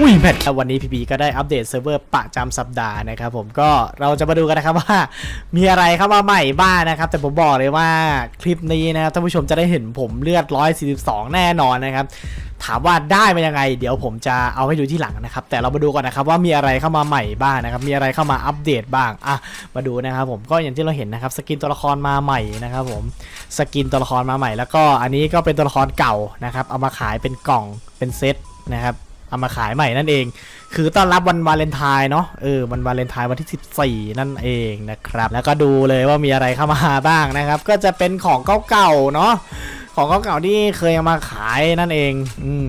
อุ้ยแมทวันนี้พีพีก็ได้อัปเดตเซิร์ฟเวอร์ประจำสัปดาห์นะครับผมก็เราจะมาดูกันนะครับว่ามีอะไรเข้ามาใหม่บ้างนะครับ แต่ผมบอกเลยว่าคลิปนี้นะครับท่านผู้ชมจะได้เห็นผมเลือด 142 แน่นอนนะครับ ถามว่าได้มายังไง เดี๋ยวผมจะเอาให้ดูที่หลังนะครับ แต่เรามาดูก่อนนะครับว่ามีอะไรเข้ามาใหม่บ้างนะครับ มีอะไรเข้ามาอัปเดตบ้างอะมาดูนะครับผมก็อย่างที่เราเห็นนะครับ สกินตัวละครมาใหม่นะครับผมสกินตัวละครมาใหม่ แล้วก็อันนี้ก็เป็นตัวละครเก่านะครับเอามาขายเป็นกล่องเป็นเซตนะครับ เอามาขายใหม่นั่นเอง คือต้อนรับวันวาเลนไทน์เนาะเออวันวาเลนไทน์วันที่ 14 นั่นเองนะครับ แล้วก็ดูเลยว่ามีอะไรเข้ามาบ้างนะครับ ก็จะเป็นของเก่าๆเนาะของเก่าๆที่เคยเอามาขายนั่นเองอืม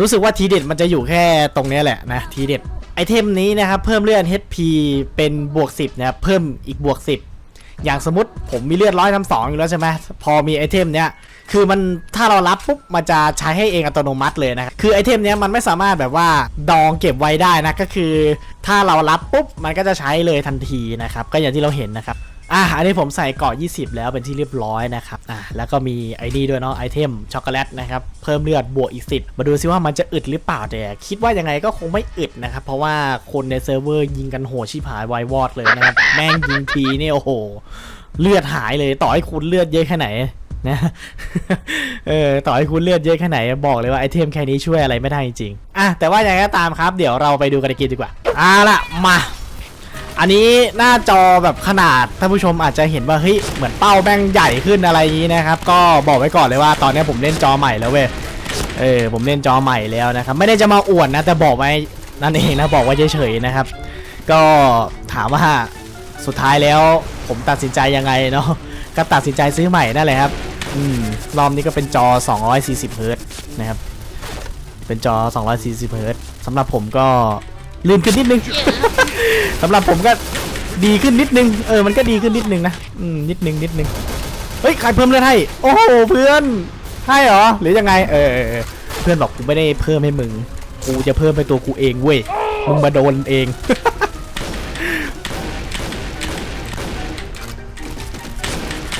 รู้สึกว่าทีเด็ดมันจะอยู่แค่ตรงนี้แหละนะทีเด็ดไอเทมนี้นะครับเพิ่มเลือด HP เป็นบวก 10นะครับเพิ่มอีกบวก 10 อย่างสมมติผมมีเลือดร้อยทำสองอยู่แล้วใช่ไหมพอมีไอเทมเนี้ย คือมันถ้าเรารับปุ๊บมันจะใช้ให้เองอัตโนมัติเลยนะครับคือไอเทมเนี้ยมันไม่สามารถแบบว่าดองเก็บไว้ได้นะก็คือ ถ้าเรารับปุ๊บมันก็จะใช้เลยทันทีนะครับก็อย่างที่เราเห็นนะครับอะอันนี้ผมใส่เกาะ20 แล้วเป็นที่เรียบร้อยนะครับอะแล้วก็มีไอ้นี่ด้วยเนาะไอเทมช็อกโกแลตนะครับเพิ่มเลือดบวกอีกสิมาดูซิว่ามันจะอึดหรือเปล่าแต่คิดว่ายังไงก็คงไม่อึดนะครับเพราะว่าคนในเซิร์ฟเวอร์ยิงกันโหชิบหายวายวอดเลยนะครับแม่งยิงทีเนี่ยโอ้โห เลือดหายเลยต่อให้คุณเลือดเยอะแค่ไหน นะเออต่อให้คุณเลือดเยอะแค่ไหนบอกเลยว่าไอเทมแค่นี้ช่วยอะไรไม่ได้จริงๆอะแต่ว่าอย่างไรก็ตามครับ เดี๋ยวเราไปดูกันในเกดีกว่าอะละมา อันนี้หน้าจอแบบขนาดท่านผู้ชมอาจจะเห็นว่าเฮ้ยเหมือนเป้าแมงใหญ่ขึ้นอะไรอย่างนี้นะครับ ก็บอกไว้ก่อนเลยว่าตอนนี้ผมเล่นจอใหม่แล้วเว้ยเออผมเล่นจอใหม่แล้วนะครับ ไม่ได้จะมาอวดนะแต่บอกไว้นั่นเองนะบอกไว้เฉยๆนะครับ ก็ถามว่าสุดท้ายแล้วผมตัดสินใจยังไงเนาะก็ตัดสินใจซื้อใหม่นั่นแหละครับ อืมรอบนี้ก็เป็นจอ 240เฮิร์ตซ์นะครับ เป็นจอ 240เฮิร์ตซ์สำหรับผมก็ลื่นขึ้นนิดนึง สำหรับผมก็ดีขึ้นนิดนึง เออ มันก็ดีขึ้นนิดนึงนะ อืม นิดนึง นิดนึง เฮ้ย ใครเพิ่มเลือดให้ โอ้โห เพื่อน ให้เหรอ หรือยังไง เออเออเออเพื่อนบอกกูไม่ได้เพิ่มให้มึง กูจะเพิ่มให้ตัวกูเองเว้ย มึงมาโดนเอง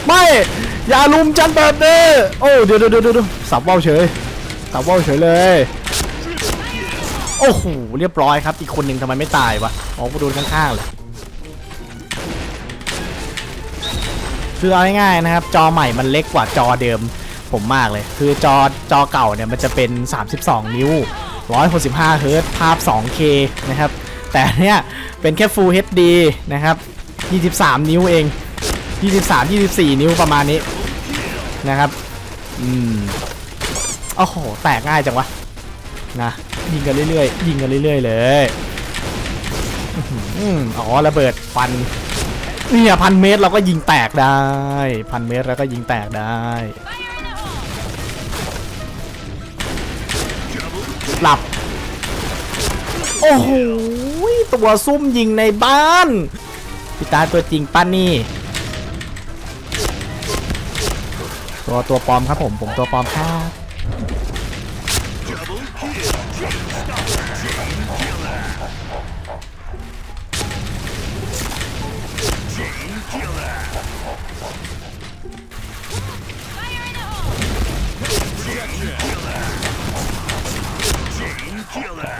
ไม่ อย่าลุมจันแบบนี้โอ้เดี๋ยวเดี๋ยวเดี๋ยวเดี๋ยวสับว่าวเฉยสับว่าวเฉยเลย โอ้โหเรียบร้อยครับ อีกคนหนึ่งทำไมไม่ตายวะอ๋อกูโดนข้างๆเลยคือเอาง่ายๆนะครับ จอใหม่มันเล็กกว่าจอเดิมผมมากเลย คือจอจอเก่าเนี่ยมันจะเป็น 32 นิ้ว 165เฮิร์ตภาพ 2K นะครับ แต่เนี่ยเป็นแค่ Full HD นะครับ 23 นิ้วเอง 23 24 นิ้วประมาณนี้นะครับ อืมโอ้โห แตกง่ายจังวะ นะ ยิงกันเรื่อยๆ ยิงกันเรื่อยๆ เลยอืมอ๋อระเบิดควันเนี่ยพันเมตรเราก็ยิงแตกได้พันเมตรเราก็ยิงแตกได้ หลับ โอ้โห ตัวซุ่มยิงในบ้านพี่ตาตัวจริงป้านี่ ตัวตัวปลอมครับผม ผมตัวปลอมครับ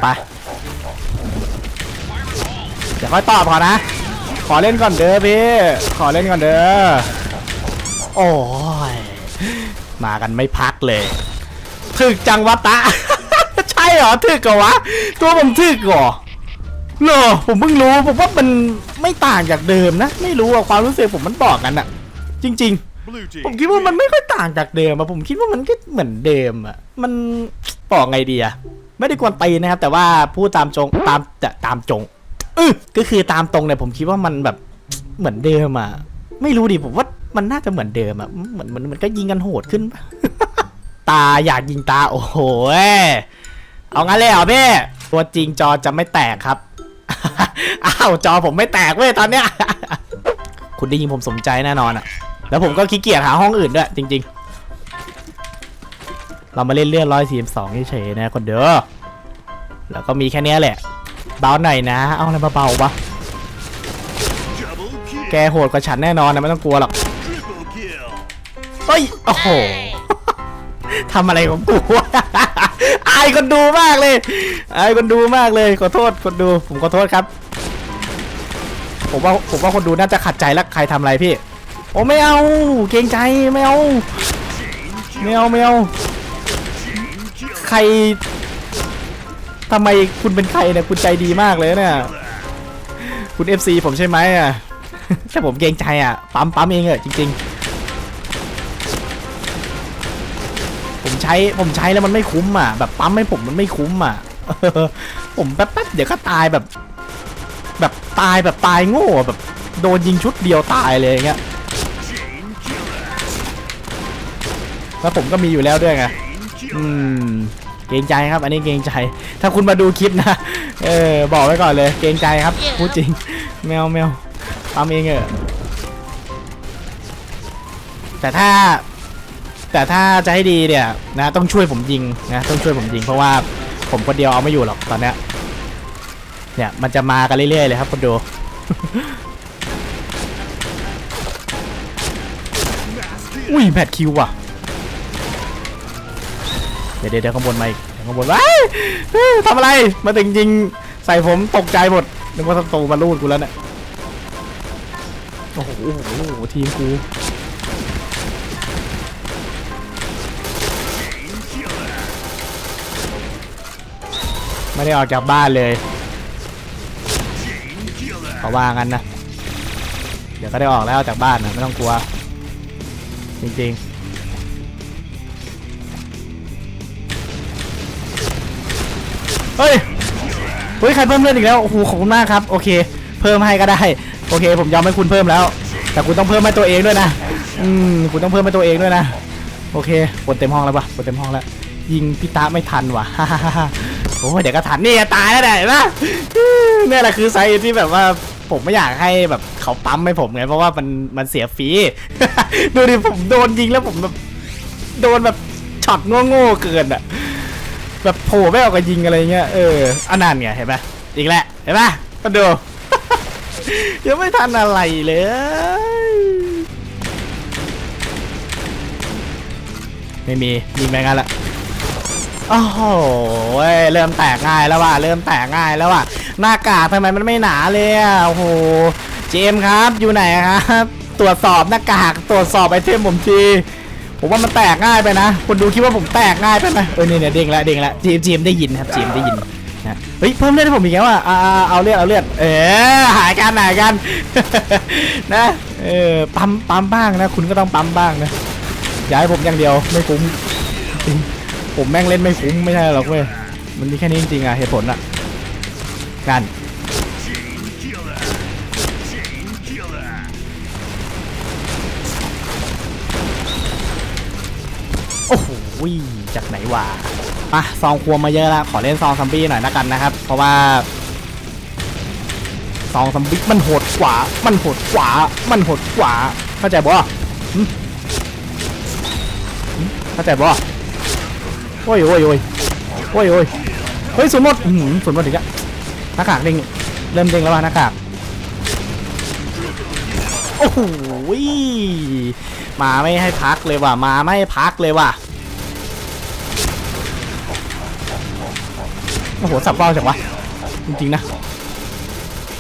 ไปเดี๋ยวค่อยตอบก่อนะ ขอเล่นก่อนเด้อพี่ ขอเล่นก่อนเด้อ โอ้ย มากันไม่พักเลยถึกจังวะตะ ใช่เหรอถึกเหรอวะ ตัวผมถึกเหรอเหรอผมเพิ่งรู้ผมว่ามันไม่ต่างจากเดิมนะ ไม่รู้อะความรู้สึกผมมันบอกกันอะจริง ๆ ผมคิดว่ามันไม่ค่อยต่างจากเดิมอะผมคิดว่ามันก็เหมือนเดิมอะมันบอกไงดีอะไม่ได้กวนตีนนะครับ แต่ว่าพูดตามจงตามจะตามจงอื้อก็คือตามตรงเนี่ยผมคิดว่ามันแบบเหมือนเดิมอะไม่รู้ดิผมว่า มันน่าจะเหมือนเดิมอะเหมือนมันมันก็ยิงกันโหดขึ้น ตาอยากยิงตาโอ้โหเว้ยเอางั้นเลยเหรอพี่ตัวจริงจอจะไม่แตกครับ อ้าวจอผมไม่แตกเว้ยตอนเนี้ย คุณได้ยินผมสมใจแน่นอนอะแล้วผมก็ขี้เกียจหาห้องอื่นด้วยจริง ๆ เรามาเล่นเลื่อนร้อยสี่สองเฉยๆนะคนเด้อ แล้วก็มีแค่นี้แหละ เบาหน่อยนะ เอาอะไรมาเบาๆวะ แกโหดกว่าฉันแน่นอนนะไม่ต้องกลัวหรอก เฮ้ยโอ้โหทำอะไรของกูวะไอ้ายคนดูมากเลยอายคนดูมากเลยขอโทษคนดู ผมขอโทษครับ ผมว่าผมว่าคนดูน่าจะขัดใจแล้วใครทำอะไรพี่ โอ้ไม่เอาเกรงใจไม่เอาไม่เอาไม่เอาใครทำไมคุณเป็นใครเนี่ยคุณใจดีมากเลยเนี่ยคุณ FC ผมใช่ไหมอะแค่ผมเกรงใจอะปั๊มปั๊มเองเหอะจริง ๆ ช้ผมใช้แล้วมันไม่คุ้มอะแบบปั๊มให้ผมมันไม่คุ้มอะผมแป๊บๆเดี๋ยวก็ตายแบบ แบบตายแบบตายโง่อะแบบโดนยิงชุดเดียวตายเลยอย่างเงี้ยแล้วผมก็มีอยู่แล้วด้วยไงอืมเกรงใจครับ อันนี้เกรงใจ ถ้าคุณมาดูคลิปนะเออบอกไว้ก่อนเลย เกรงใจครับพูดจริง แมวแมวทำเองเออะแต่ถ้า แต่ถ้าจะให้ดีเนี่ยนะต้องช่วยผมยิงนะต้องช่วยผมยิง เพราะว่าผมคนเดียวเอาไม่อยู่หรอกตอนเนี้ยเนี่ยมันจะมากันเรื่อยๆเลยครับคนดูอุ้ยแพดคิวว่ะเดี๋ยวเดี๋ยวเดเข้างบนมาอีกเข้างบนว้าทำอะไรมาถึงยิงใส่ผมตกใจหมดนึกว่าศัตรูมาลูดกูแล้วเนี่ยโอ้โหทีมกู ไม่ได้ออกจากบ้านเลยเขาว่างั้นนะ เดี๋ยวก็ได้ออกแล้วจากบ้านนะไม่ต้องกลัว จริงๆ เฮ้ย เฮ้ย ใครเพิ่มเลือดอีกแล้ว โอ้โห ขอบคุณมากครับ โอเค เพิ่มให้ก็ได้ โอเค ผมยอมให้คุณเพิ่มแล้ว แต่คุณต้องเพิ่มให้ตัวเองด้วยนะ อืม คุณต้องเพิ่มให้ตัวเองด้วยนะ โอเคกดเต็มห้องแล้วปะกดเต็มห้องแล้ว ยิงพี่ตาไม่ทันว่ะ โอ้ยเดี๋ยวก็ทันนี่จะตายแล้วเนี่ยเห็นปะเนี่ยแหละคือไซส์ที่แบบว่าผมไม่อยากให้แบบเขาปั๊มให้ผมไงเพราะว่ามันมันเสียฟรี ดูดิผมโดนยิงแล้วผมแบบโดนแบบช็อตโง่ๆเกินอะแบบโผล่ไม่ออกกับยิงอะไรเงี้ยเอออันนั้นไงเห็นปะอีกแล้วเห็นปะก็ดูยังไม่ทันอะไรเลยไม่มียิงไปงั้นละ โอ้โหเริ่มแตกง่ายแล้วว่ะเริ่มแตกง่ายแล้วว่ะหน้ากากทำไมมันไม่หนาเลยอะโอ้โหเจมครับอยู่ไหนครับ ตรวจสอบหน้ากากตรวจสอบไอเทมผมทีผมว่ามันแตกง่ายไปนะคนดูคิดว่าผมแตกง่ายไปไหมเออเนี่ยเนี่ยเด้งล้วเด้งล้วเจมส์เจมได้ยินครับเจมได้ยินนะเฮ้ยเพิ่มเลือดให้ผมอีกแล้วอะอ่าเอาเลือดเอาเลือดเออหายกันหายกันนะเออปั๊มปั๊มบ้างนะ คุณก็ต้องปั๊มบ้างนะอย่าให้ผมอย่างเดียวไม่คุ้มจริง ผมแม่งเล่นไม่คุ้มไม่ใช่หรอกเว้ย มันมีแค่นี้จริงๆอะเหตุผลอะกัน โอ้โหจากไหนวะอะซองควงมาเยอะแล้วขอเล่นซองซัมบี้หน่อยละกันนะครับ เพราะว่าซองซัมบี้มันโหดกว่า มันโหดกว่า มันโหดกว่า เข้าใจบ่เข้าใจบ่ โอ้ยโอ้ยโอ้ยโอ้ยโอ้ยเฮ้ยสวนหมดอื้อหือสวนหมดอีกแล้วหน้ากากเด้งเริ่มเด้งแล้วว่ะหน้ากากโอ้โหมาไม่ให้พักเลยว่ะมาไม่พักเลยว่ะโอ้โหสับเบ้าจังวะจริงๆนะ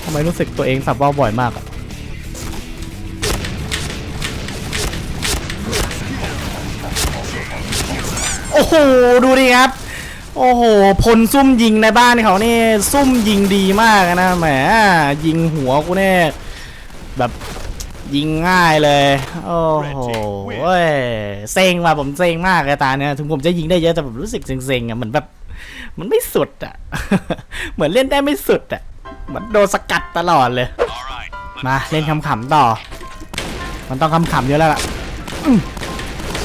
ทำไมรู้สึกตัวเองสับเบ้าบ่อยมากอะ โอ้โหดูดิครับ โอ้โหพลซุ่มยิงในบ้านเขานี่ซุ่มยิงดีมากนะแหมยิงหัวกูเนี่ยแบบยิงง่ายเลย โอ้โหเว้ยเซ็งว่ะผมเซ็งมากเลยตาเนี่ยถึงผมจะยิงได้เยอะแต่ผมรู้สึกเซ็งๆอะเหมือนแบบมันไม่สุดอะ เหมือนเล่นได้ไม่สุดอะเหมือนโดนสกัดตลอดเลย มาเล่นขำๆต่อ มันต้องขำๆเยอะแล้วล่ะ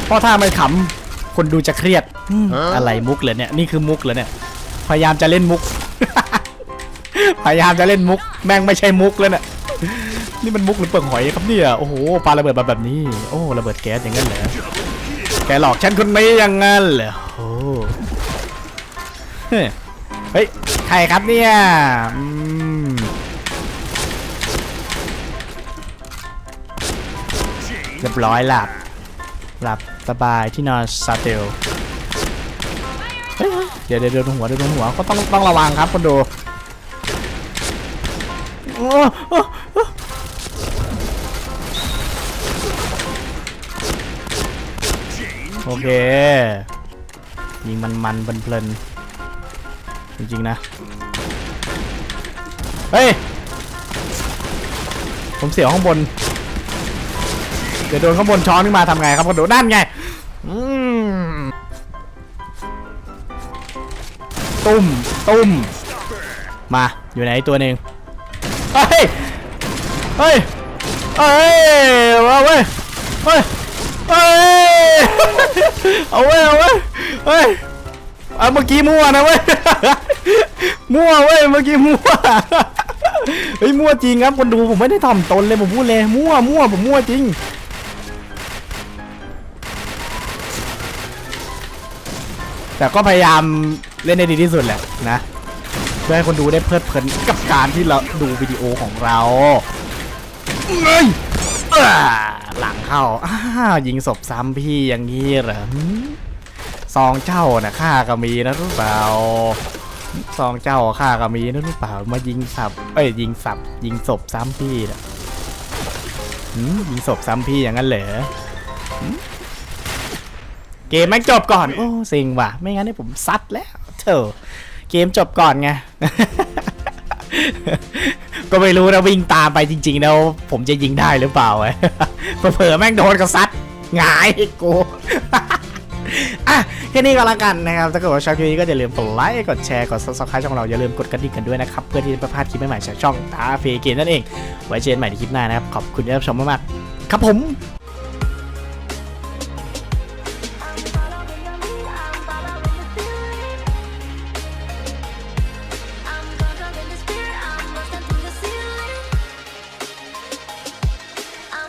เพราะถ้าไม่ขำ คนดูจะเครียดอืมอะไรมุกเลยเนี่ยนี่คือมุกเลยเนี่ย พยายามจะเล่นมุก พยายามจะเล่นมุก แม่งไม่ใช่มุกเลยเนี่ยนี่มันมุกหรือเปลือกหอยครับเนี่ยโอ้โหปาระเบิดมาแบบนี้ โอ้ระเบิดแก๊สอย่างนั้นเหรอแกหลอกฉันคนนี้อย่างนั้นเหรอโอ้เฮ้ยเฮ้ยใครครับเนี่ยอืมเรียบร้อยหลับหลับ สบายที่นอนซาเตลเฮ้ยเดี๋ยวเดี๋ยวโดนหัวเดี๋ยวโดนหัวก็ต้องต้องระวังครับคนดูโอเค ยิงมันมันเพลินจริงๆนะ เฮ้ย ผมเสียวข้างบน เดี๋ยวโดนข้างบนช้อนขึ้นมาทำไงครับกระโดดนั่นไง ตุ้ม ตุ้ม มา อยู่ไหนตัวหนึ่งเฮ้ย เฮ้ย เฮ้ยเอาเว้ย เฮ้ย เฮ้ย เอาเว้ย เอาเว้ย เฮ้ยเอาเมื่อกี้มั่วนะเว้ย มั่วเว้ย เมื่อกี้มั่ว เฮ้ย มั่วจริงครับคนดูผมไม่ได้ถ่อมตนเลยผมพูดเลย มั่ว มั่ว ผมมั่วจริงแต่ก็พยายาม เล่นได้ดีที่สุดแหละนะ เพื่อให้คนดูได้เพลิดเพลินกับการที่เราดูวิดีโอของเราเอ้ยหลังเข้าอ้าวยิงศพซ้ำพี่อย่างนี้เหรอซองเจ้านะข้าก็มีนะรู้เปล่าซองเจ้าข้าก็มีนะรู้เปล่ามายิงสับ เอ้ยยิงสับ ยิงศพซ้ำพี่นะหืมยิงศพซ้ำพี่อย่างนั้นเหรอเกมแม่งจบก่อน โอ้สิงว่ะ ไม่งั้นเนี่ยผมซัดแล้ว ถอะเกมจบก่อนไง ก็ไม่รู้นะวิ่งตามไปจริงๆแล้วผมจะยิงได้หรือเปล่าเผลอแม่งโดนก็ซัดหงายกูอะแค่นี้ก็แล้วกันนะครับ ถ้าเกิดว่าชอบคลิปนี้ก็อย่าลืมกดไลค์ กดแชร์ กด subscribe ช่องเรา อย่าลืมกดกระดิ่งกันด้วยนะครับ เพื่อที่จะไม่พลาดคลิปใหม่ๆจากช่องตาเฟเกมนั่นเอง ไว้เจอกันใหม่ในคลิปหน้านะครับ ขอบคุณที่รับชมมากๆ ครับผม